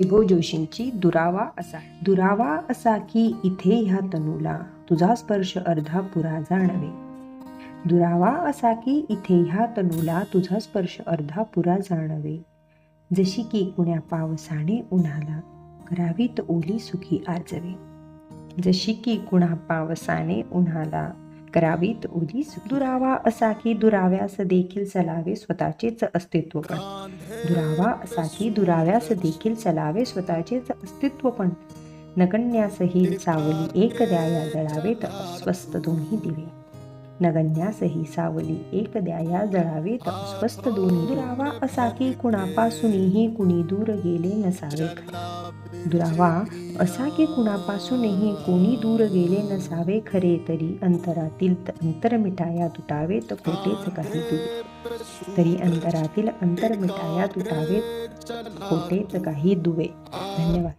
विभो जोशींची दुरावा असा. दुरावा असा की इथे ह्या तनूला तुझा स्पर्श अर्धा पुरा जाणवे. दुरावा असा की इथे ह्या तनूला तुझा स्पर्श अर्धा पुरा जाणवे. जशी की कुण्या पावसाने उन्हाला करावीत ओली सुखी आजवे. जशी की कुणा पावसाने उन्हाला करावीत ओली सुखी. दुरावा असा की दुराव्यास देखील चलावे स्वतःचेच अस्तित्व पण दुरावा असा की दुराव्यास देखील चलावे स्वतःचेच अस्तित्व पण. नगण्यासही सावली एक द्याया जळावेत अस्वस्थ दोन्ही दिवे. नगन्यासही सावली. एक द्याया जळावेत अस्वस्थ दोन्ही दुरावा असा की कुणापासूनही कुणी दूर गेले नसावे खरे दुरावा असा की कुणापासूनही कोणी दूर गेले नसावे खरे तरी अंतरातील अंतर मिठाया तुटावेत खोटेच काही दुवे तरी अंतरातील अंतर मिठाया तुटावेत खोटेच काही दुवे. धन्यवाद.